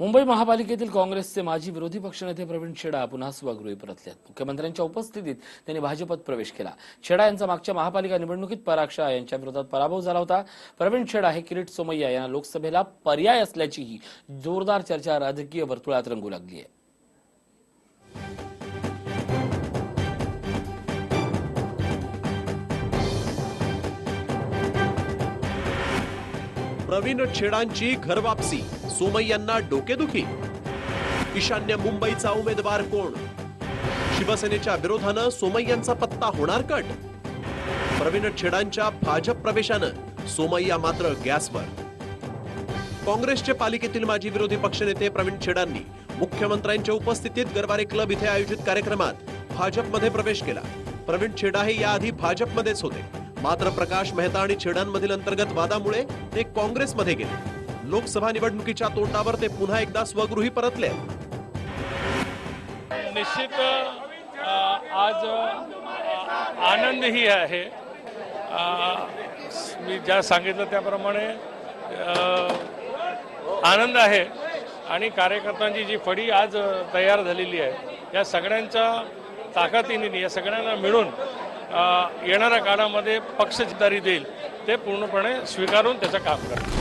मुंबई महापालिकेतील काँग्रेसचे माजी विरोधी पक्षनेते प्रवीण छेडा पुन्हा स्वगृही परतले मुख्यमंत्र्यांच्या उपस्थितीत त्यांनी भाजपात प्रवेश केला. छेडा यांचा मागच्या महापालिका निवडणुकीत पराग शहा यांच्या विरोधात पराभव झाला होता. प्रवीण छेडा हे किरीट सोमय्या यांना लोकसभेला पर्याय असल्याचीही जोरदार चर्चा राजकीय वर्तुळात रंगू लागली आहे. प्रवीण छेडांची घरवापसी सोमय्यांना डोकेदुखी. ईशान्य मुंबईचा उमेदवार कोण? शिवसेनेच्या विरोधानं सोमय्यांचा पत्ता होणार कट. प्रवीण छेडांच्या भाजप प्रवेशानं सोमय्या मात्र गॅसवर. काँग्रेसचे पालिकेतील माजी विरोधी पक्षनेते प्रवीण छेडांनी मुख्यमंत्र्यांच्या उपस्थितीत गरवारे क्लब इथे आयोजित कार्यक्रमात भाजपमध्ये प्रवेश केला. प्रवीण छेडा हे याआधी भाजपमध्येच होते. मात्र प्रकाश मेहता आणि छेडांमधील अंतर्गत वादामुळे ते काँग्रेसमध्ये गेले. लोकसभा निवडणुकीच्या तोंडावर ते पुन्हा एकदा स्वगृही परतले. निश्चित आज आनंदही आहे. मी ज्या सांगितलं त्याप्रमाणे आनंद आहे आणि कार्यकर्त्यांची जी फडी आज तयार झालेली आहे या सगळ्यांच्या ताकदीने या सगळ्यांना मिळून येणाऱ्या काळामध्ये पक्ष जबाबदारी देईल ते पूर्णपणे स्वीकारून त्याचं काम करतील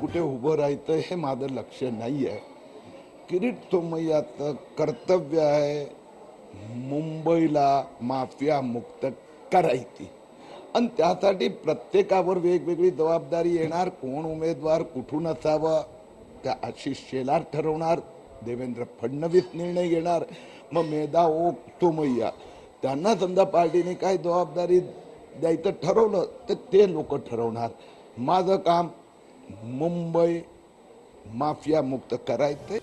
कुठे उभं राहायचं हे माझं लक्ष नाही आहे किरीट सोमय्याचं कर्तव्य आहे मुंबईला माफिया मुक्त करायची. आणि त्यासाठी प्रत्येकावर वेगवेगळी जबाबदारी येणार. कोण उमेदवार कुठून असावं त्या आशिष शेलार ठरवणार. देवेंद्र फडणवीस निर्णय घेणार. मग मेधा ओ सोमय्या त्यांना समजा पार्टीने काय जबाबदारी द्यायचं ठरवलं तर ते लोक ठरवणार. माझं काम मुंबई माफिया मुक्त करायचंय.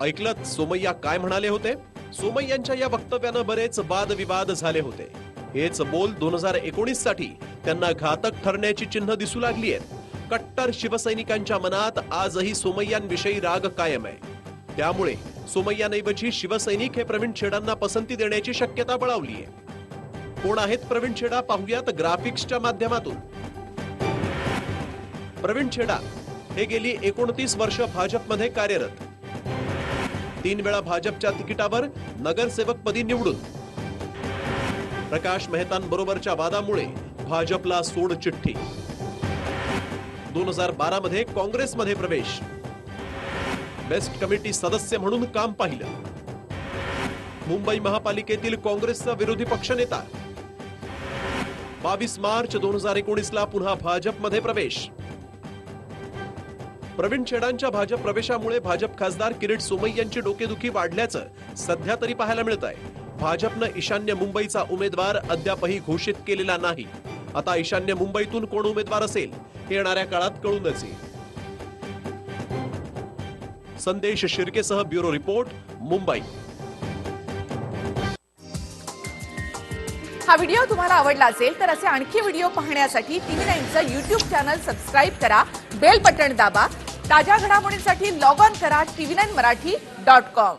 ऐकलं सोमय्या काय म्हणाले होते? सोमय्यांच्या या वक्तव्यानं बरेच वादविवाद झाले होते. हेच बोल दोन हजार एकोणीससाठी त्यांना घातक ठरण्याची चिन्ह दिसू लागली आहेत. कट्टर शिवसैनिकांच्या मनात आजही सोमय्यांविषयी राग कायम आहे. त्यामुळे सोमय्यांऐवजी शिवसैनिक हे प्रवीण छेडांना पसंती देण्याची शक्यता बळावली आहे. कोण आहेत प्रवीण छेडा पाहूयात ग्राफिक्सच्या माध्यमातून. प्रवीण छेडा हे गेली एकोणतीस वर्ष भाजपमध्ये कार्यरत. तीन वेळा भाजपच्या तिकिटावर नगरसेवकपदी निवडून. प्रकाश मेहतांबरोबरच्या वादामुळे भाजपला सोड चिठ्ठी. दोन हजार बारा मध्ये काँग्रेसमध्ये प्रवेश. बेस्ट कमिटी सदस्य म्हणून काम पाहिलं. मुंबई महापालिकेतील काँग्रेसचा विरोधी पक्षनेता बावीस मार्च दोन हजार एकोणीस ला पुन्हा भाजपमध्ये प्रवेश. प्रवीण छेडांच्या भाजप प्रवेशामुळे भाजप खासदार किरीट सोमय्यांची डोकेदुखी वाढल्याचं सध्या तरी पाहायला मिळत आहे भाजपनं ईशान्य मुंबईचा उमेदवार अद्यापही घोषित केलेला नाही. आता ईशान्य मुंबईतून कोण उमेदवार असेल हे येणाऱ्या काळात कळूनच येईल. संदेश शिर्केसह ब्युरो रिपोर्ट मुंबई. हा व्हिडिओ तुम्हाला आवडला असेल तर असे आणखी व्हिडिओ पाहण्यासाठी टीव्ही नाईनचं युट्यूब चॅनल सबस्क्राईब करा बेल बटन दाबा ताज्या घडामोडींसाठी लॉग ऑन करा TV nine Marathi dot com.